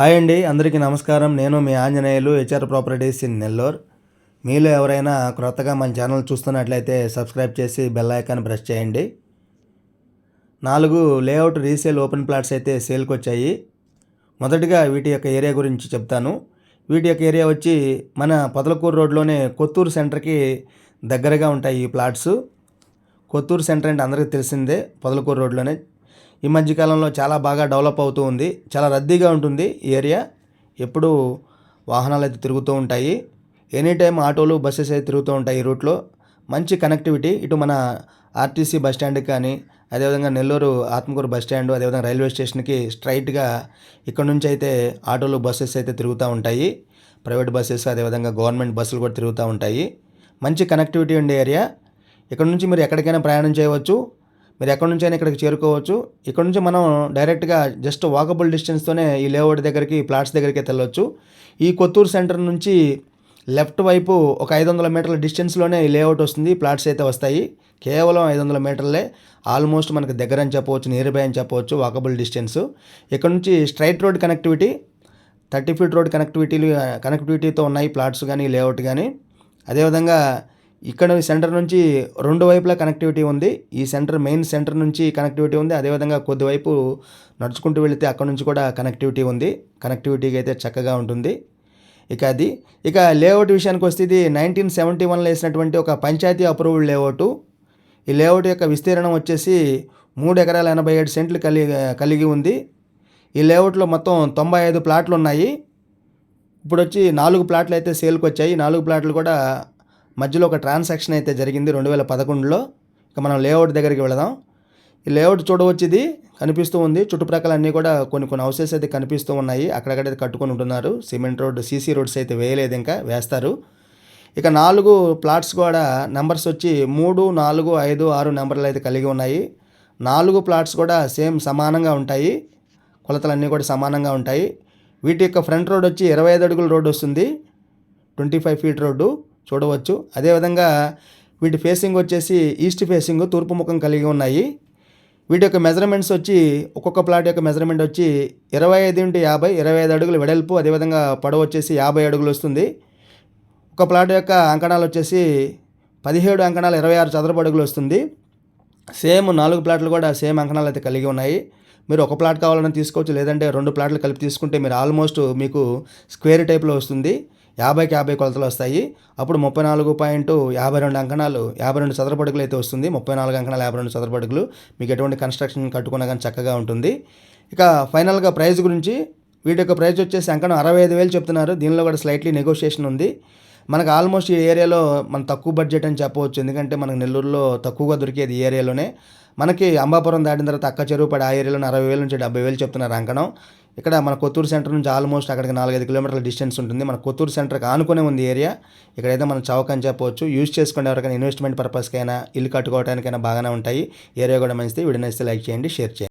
Hi అండి అందరికీ నమస్కారం. నేను మీ Anjaneyulu HR properties in Nellore మీలో ఎవరైనా క్రొత్తగా మన ఛానల్ చూస్తున్నట్లయితే సబ్స్క్రైబ్ చేసి బెల్ ఐకాన్ ప్రెస్ చేయండి. నాలుగు లేఅవుట్ రీసేల్ ఓపెన్ ప్లాట్స్ అయితే సేల్కి వచ్చాయి. మొదటిగా వీటి యొక్క ఏరియా గురించి చెప్తాను. వీటి యొక్క ఏరియా వచ్చి మన పొదలకూరు రోడ్లోనే కొత్తూరు సెంటర్కి దగ్గరగా ఉంటాయి ఈ ప్లాట్స్. కొత్తూరు సెంటర్ అంటే అందరికీ తెలిసిందే పొదలకూరు రోడ్లోనే. ఈ మధ్యకాలంలో చాలా బాగా డెవలప్ అవుతూ ఉంది. చాలా రద్దీగా ఉంటుంది ఈ ఏరియా. ఎప్పుడు వాహనాలు అయితే తిరుగుతూ ఉంటాయి. ఎనీ టైం ఆటోలు బస్సెస్ అయితే తిరుగుతూ ఉంటాయి ఈ రూట్లో. మంచి కనెక్టివిటీ. ఇటు మన ఆర్టీసీ బస్ స్టాండ్కి కానీ అదేవిధంగా నెల్లూరు ఆత్మకూరు బస్ స్టాండ్ అదేవిధంగా రైల్వే స్టేషన్కి స్ట్రైట్గా ఇక్కడ నుంచి అయితే ఆటోలు బస్సెస్ అయితే తిరుగుతూ ఉంటాయి. ప్రైవేట్ బస్సెస్ అదేవిధంగా గవర్నమెంట్ బస్సులు కూడా తిరుగుతూ ఉంటాయి. మంచి కనెక్టివిటీ ఉండే ఏరియా. ఇక్కడ నుంచి మీరు ఎక్కడికైనా ప్రయాణం చేయవచ్చు. మీరు ఎక్కడి నుంచైనా ఇక్కడికి చేరుకోవచ్చు. ఇక్కడ నుంచి మనం డైరెక్ట్గా జస్ట్ వాకబుల్ డిస్టెన్స్తోనే ఈ లేఅవుట్ దగ్గరికి ప్లాట్స్ దగ్గరికి వెళ్ళొచ్చు ఈ కొత్తూరు సెంటర్ నుంచి లెఫ్ట్ వైపు ఒక ఐదు వందల మీటర్ల డిస్టెన్స్లోనే ఈ లేఅవుట్ వస్తుంది. ప్లాట్స్ అయితే వస్తాయి. కేవలం ఐదు వందల మీటర్లే. ఆల్మోస్ట్ మనకు దగ్గర అని చెప్పవచ్చు నియర్ బై అని చెప్పవచ్చు వాకబుల్ డిస్టెన్స్. ఇక్కడ నుంచి straight road connectivity thirty feet road కనెక్టివిటీలు కనెక్టివిటీతో ఉన్నాయి ప్లాట్స్ కానీ లేఅవుట్ కానీ. అదేవిధంగా ఇక్కడ సెంటర్ నుంచి రెండు వైపులా కనెక్టివిటీ ఉంది. ఈ సెంటర్ మెయిన్ సెంటర్ నుంచి కనెక్టివిటీ ఉంది. అదేవిధంగా కొద్దివైపు నడుచుకుంటూ వెళితే అక్కడ నుంచి కూడా కనెక్టివిటీ ఉంది. కనెక్టివిటీకి అయితే చక్కగా ఉంటుంది. ఇక అది ఇక లేఅవుట్ విషయానికి వస్తే ఇది నైన్టీన్ సెవెంటీ వన్లో వేసినటువంటి ఒక పంచాయతీ అప్రూవ్డ్ లేఅవుట్ ఈ లేఅవుట్ యొక్క విస్తీర్ణం వచ్చేసి మూడు ఎకరాల ఎనభై ఏడు సెంట్లు కలిగి కలిగి ఉంది. ఈ లేఅవుట్లో మొత్తం తొంభై ఐదు ప్లాట్లు ఉన్నాయి. ఇప్పుడు వచ్చి నాలుగు ప్లాట్లు అయితే సేల్కి వచ్చాయి నాలుగు ప్లాట్లు కూడా మధ్యలో ఒక ట్రాన్సాక్షన్ అయితే జరిగింది రెండు వేల పదకొండులో. ఇక మనం లేఅవుట్ దగ్గరికి వెళదాం. ఈ లేఅవుట్ చూడవచ్చు ఇది కనిపిస్తూ ఉంది. చుట్టుప్రక్కల అన్నీ కూడా కొన్ని కొన్ని హౌసెస్ అయితే కనిపిస్తూ ఉన్నాయి. అక్కడక్కడ కట్టుకొని ఉంటున్నారు. సిమెంట్ రోడ్ సీసీ రోడ్స్ అయితే వేయలేదు ఇంకా వేస్తారు. ఇక నాలుగు ప్లాట్స్ కూడా నెంబర్స్ వచ్చి మూడు నాలుగు ఐదు ఆరు నెంబర్లు అయితే కలిగి ఉన్నాయి. నాలుగు ప్లాట్స్ కూడా సేమ్ సమానంగా ఉంటాయి. కొలతలన్నీ కూడా సమానంగా ఉంటాయి. వీటి యొక్క ఫ్రంట్ రోడ్ వచ్చి ఇరవై ఐదు అడుగుల రోడ్డు వస్తుంది. Twenty five feet road. చూడవచ్చు. అదేవిధంగా వీటి ఫేసింగ్ వచ్చేసి ఈస్ట్ ఫేసింగ్ తూర్పు ముఖం కలిగి ఉన్నాయి. వీటి యొక్క మెజర్మెంట్స్ వచ్చి ఒక్కొక్క ప్లాట్ యొక్క మెజర్మెంట్ వచ్చి ఇరవై ఐదు ఇంటూ యాభై ఇరవై ఐదు అడుగులు వెడల్పు అదేవిధంగా పొడవు వచ్చేసి యాభై అడుగులు వస్తుంది. ఒక ప్లాట్ యొక్క అంకణాలు వచ్చేసి పదిహేడు అంకణాలు ఇరవై ఆరు చదరపు అడుగులు వస్తుంది. సేమ్ నాలుగు ప్లాట్లు కూడా సేమ్ అంకణాలు అయితే కలిగి ఉన్నాయి. మీరు ఒక ప్లాట్ కావాలని తీసుకోవచ్చు లేదంటే రెండు ప్లాట్లు కలిపి తీసుకుంటే మీరు ఆల్మోస్ట్ మీకు స్క్వేర్ టైప్లో వస్తుంది. యాభైకి యాభై కొలతలు వస్తాయి. అప్పుడు ముప్పై నాలుగు పాయింట్ యాభై రెండు అంకణాలు యాభై రెండు చదరపడుగులు అయితే వస్తుంది. ముప్పై నాలుగు అంకణాలు యాభై రెండు చదరపడుగులు. మీకు ఎటువంటి కన్స్ట్రక్షన్ కట్టుకున్నా కానీ చక్కగా ఉంటుంది. ఇక ఫైనల్గా ప్రైస్ గురించి వీటి యొక్క ప్రైస్ వచ్చేసి అంకణం అరవై ఐదు వేలు చెప్తున్నారు. దీనిలో కూడా స్లైట్లీ నెగోషియేషన్ ఉంది. మనకు ఆల్మోస్ట్ ఈ ఏరియాలో మన తక్కువ బడ్జెట్ అని చెప్పవచ్చు. ఎందుకంటే మనకు నెల్లూరులో తక్కువగా దొరికేది ఈ ఏరియాలోనే. మనకి అంబాపురం దాటిన తర్వాత అక్క చెరువు పడి ఆ ఏరియాలో అరవై వేల నుంచి డెబ్బై వేలు చెప్తున్నారు అంకణం. ఇక్కడ మన కొత్తూరు సెంటర్ నుంచి ఆల్మోస్ట్ అక్కడికి నాలుగైదు కిలోమీటర్ల డిస్టెన్స్ ఉంటుంది. మన కొత్తూరు సెంటర్కి ఆనుకునే ఉంది ఏరియా. ఇక్కడైతే మనం చౌక అని చెప్పవచ్చు. యూజ్ చేసుకునే ఎవరికైనా ఇన్వెస్ట్మెంట్ పర్పస్కైనా ఇల్లు కట్టుకోవడానికైనా బాగానే ఉంటాయి. ఏరియా కూడా మంచిది. వీడియో నచ్చితే లైక్ చేయండి షేర్ చేయండి.